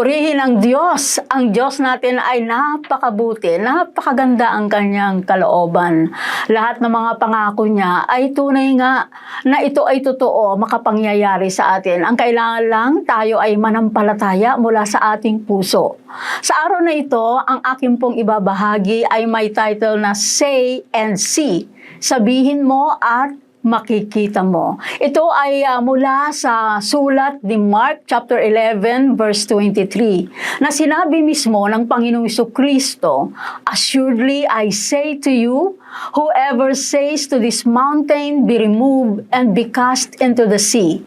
Purihin ang Diyos. Ang Diyos natin ay napakabuti, napakaganda ang kanyang kalooban. Lahat ng mga pangako niya ay tunay nga na ito ay totoo, makapangyayari sa atin. Ang kailangan lang tayo ay manampalataya mula sa ating puso. Sa araw na ito, ang aking pong ibabahagi ay may title na Say and See. Sabihin mo at makikita mo. Ito ay ah, mula sa sulat ni Mark chapter 11 verse 23 na sinabi mismo ng Panginoong Kristo, Assuredly I say to you, whoever says to this mountain, be removed and be cast into the sea,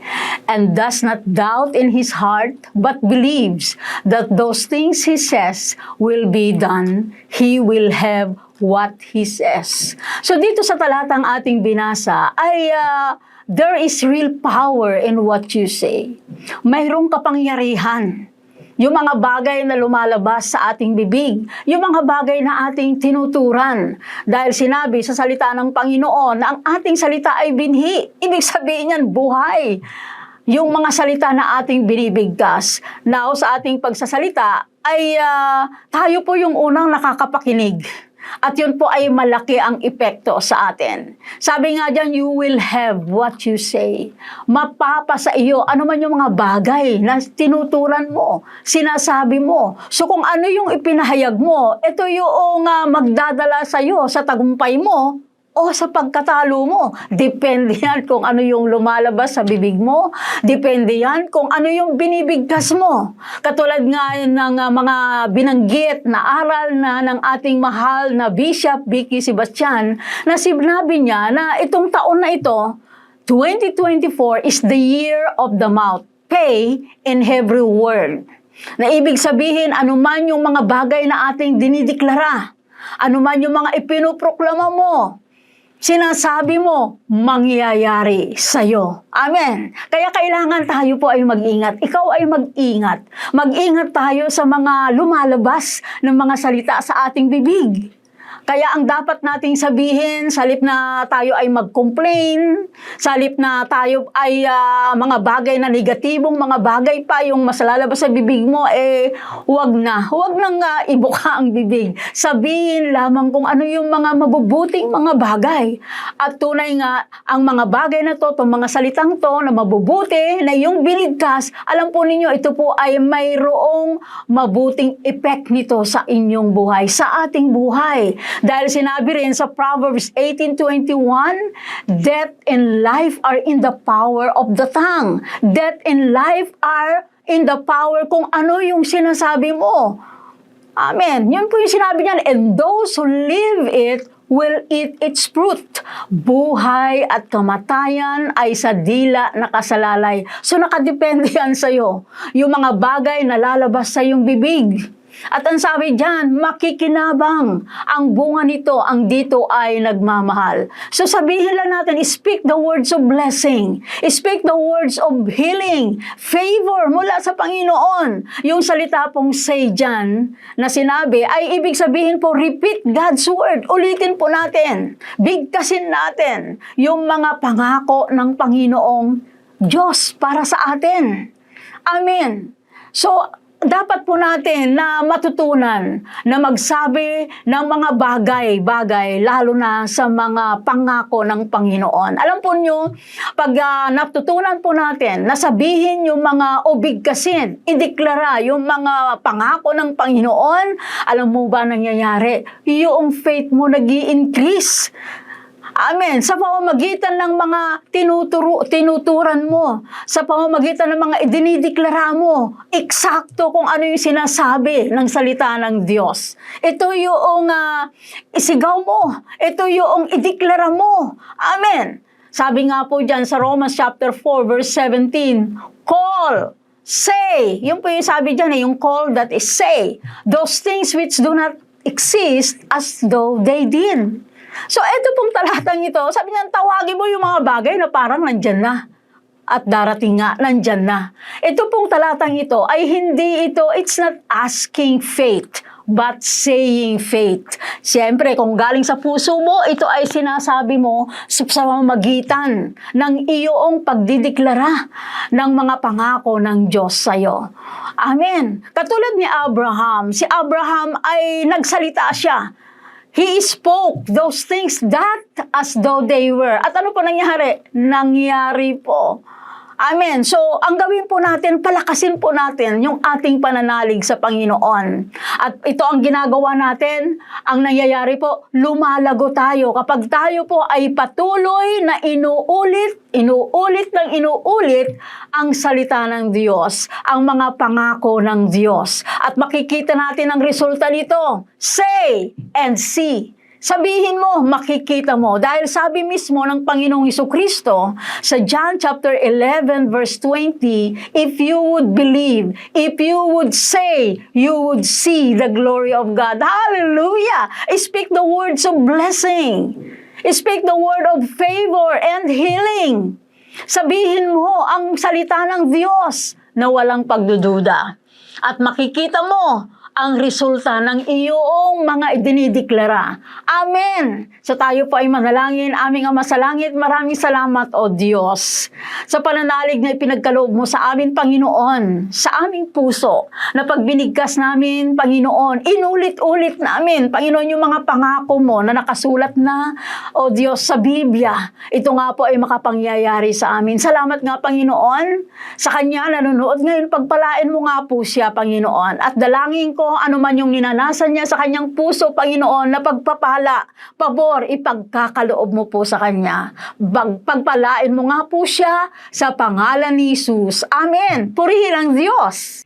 and does not doubt in his heart, but believes that those things he says will be done, he will have what he says. So dito sa talatang ating binasa ay ah, there is real power in what you say. Mayroong kapangyarihan. Yung mga bagay na lumalabas sa ating bibig, yung mga bagay na ating tinuturan. Dahil sinabi sa salita ng Panginoon na ang ating salita ay binhi. Ibig sabihin yan, buhay. Yung mga salita na ating binibigkas. Now, sa ating pagsasalita, ay ah, tayo po yung unang nakakapakinig. At yun po ay malaki ang epekto sa atin. Sabi nga dyan, you will have what you say. Mapapa sa iyo, ano man yung mga bagay na tinuturan mo, sinasabi mo. So kung ano yung ipinahayag mo, ito yung uh, magdadala sa iyo sa tagumpay mo, o sa pagkatalo mo. Depende yan kung ano yung lumalabas sa bibig mo. Depende yan kung ano yung binibigkas mo. Katulad nga ng uh, mga binanggit na aral na ng ating mahal na Bishop Vicky Sebastian na sinabi niya na itong taon na ito, 2024 is the year of the mouth. Pay in every word. Na ibig sabihin, anuman yung mga bagay na ating dinideklara, anuman yung mga ipinuproklama mo, sinasabi mo, mangyayari sa'yo. Amen. Kaya kailangan tayo po ay mag-ingat. Ikaw ay mag-ingat. Mag-ingat tayo sa mga lumalabas ng mga salita sa ating bibig. Kaya ang dapat nating sabihin, salip na tayo ay mag-complain, salip na tayo ay ah, mga bagay na negatibong mga bagay pa, yung masalalabas sa bibig mo, eh, huwag na. Huwag nang ah, ibuka ang bibig. Sabihin lamang kung ano yung mga mabubuting mga bagay. At tunay nga, ang mga bagay na to, itong mga salitang to na mabubuti, na yung binigkas, alam po ninyo, ito po ay mayroong mabuting effect nito sa inyong buhay, sa ating buhay. Dahil sinabi rin sa Proverbs 18.21, Death and life are in the power of the tongue. Death and life are in the power kung ano yung sinasabi mo. Amen. Yun po yung sinabi niyan. And those who live it will eat its fruit. Buhay at kamatayan ay sa dila nakasalalay. So nakadepende yan sa'yo. Yung mga bagay na lalabas sa iyong bibig. At ang sabi dyan, makikinabang. Ang bunga nito, ang dito ay nagmamahal. So sabihin lang natin, speak the words of blessing. Speak the words of healing, favor mula sa Panginoon. Yung salita pong say dyan na sinabi ay ibig sabihin po, repeat God's word. Ulitin po natin. Bigkasin natin yung mga pangako ng Panginoong Diyos para sa atin. Amen. So, dapat po natin na matutunan na magsabi ng mga bagay-bagay lalo na sa mga pangako ng Panginoon. Alam po nyo, pag ah, natutunan po natin na sabihin yung mga obigkasin, ideklara yung mga pangako ng Panginoon, alam mo ba nangyayari? Yung faith mo nag increase Amen. Sa pamamagitan ng mga tinuturo, tinuturan mo, sa pamamagitan ng mga idinideklara mo, eksakto kung ano yung sinasabi ng salita ng Diyos. Ito yung uh, isigaw mo. Ito yung ideklara mo. Amen. Sabi nga po dyan sa Romans chapter 4 verse 17, Call, say. Yung po yung sabi dyan, eh, yung call that is say. Those things which do not exist as though they did. So, eto pong talatang ito, sabi niya, tawagin mo yung mga bagay na parang nandyan na. at darating nga, nandyan na. Ito pong talatang ito ay hindi ito, it's not asking faith, but saying faith. Siyempre, kung galing sa puso mo, ito ay sinasabi mo sa sa mamagitan ng iyong pagdideklara ng mga pangako ng Diyos sa'yo. Amen. Katulad ni Abraham, si Abraham ay nagsalita siya. He spoke those things that as though they were. At ano po nangyari? Nangyari po. Amen. So, ang gawin po natin, palakasin po natin yung ating pananalig sa Panginoon. At ito ang ginagawa natin, ang nangyayari po, lumalago tayo. Kapag tayo po ay patuloy na inuulit, inuulit ng inuulit ang salita ng Diyos, ang mga pangako ng Diyos. At makikita natin ang resulta nito. Say and see. Sabihin mo, makikita mo. Dahil sabi mismo ng Panginoong Iso Kristo sa John chapter 11 verse 20, if you would believe, if you would say, you would see the glory of God. Hallelujah! Speak the words of blessing. Speak the word of favor and healing. Sabihin mo ang salita ng Diyos na walang pagdududa. At makikita mo ang resulta ng iyong mga idinideklara. Amen! So tayo po ay manalangin. Aming Ama sa Langit, maraming salamat, O Diyos, sa pananalig na ipinagkaloob mo sa amin, Panginoon, sa aming puso, na pagbinigkas namin, Panginoon, inulit-ulit namin, Panginoon, yung mga pangako mo na nakasulat na, O Diyos, sa Biblia. Ito nga po ay makapangyayari sa amin. Salamat nga, Panginoon, sa Kanya nanonood ngayon. Pagpalain mo nga po siya, Panginoon. At dalangin ko, ano man yung ninanasan niya sa kanyang puso, Panginoon, na pagpapala, pabor, ipagkakaloob mo po sa Kanya. Bag, pagpalain mo nga po siya sa pangalan ni Jesus. Amen. Purihin ang Diyos.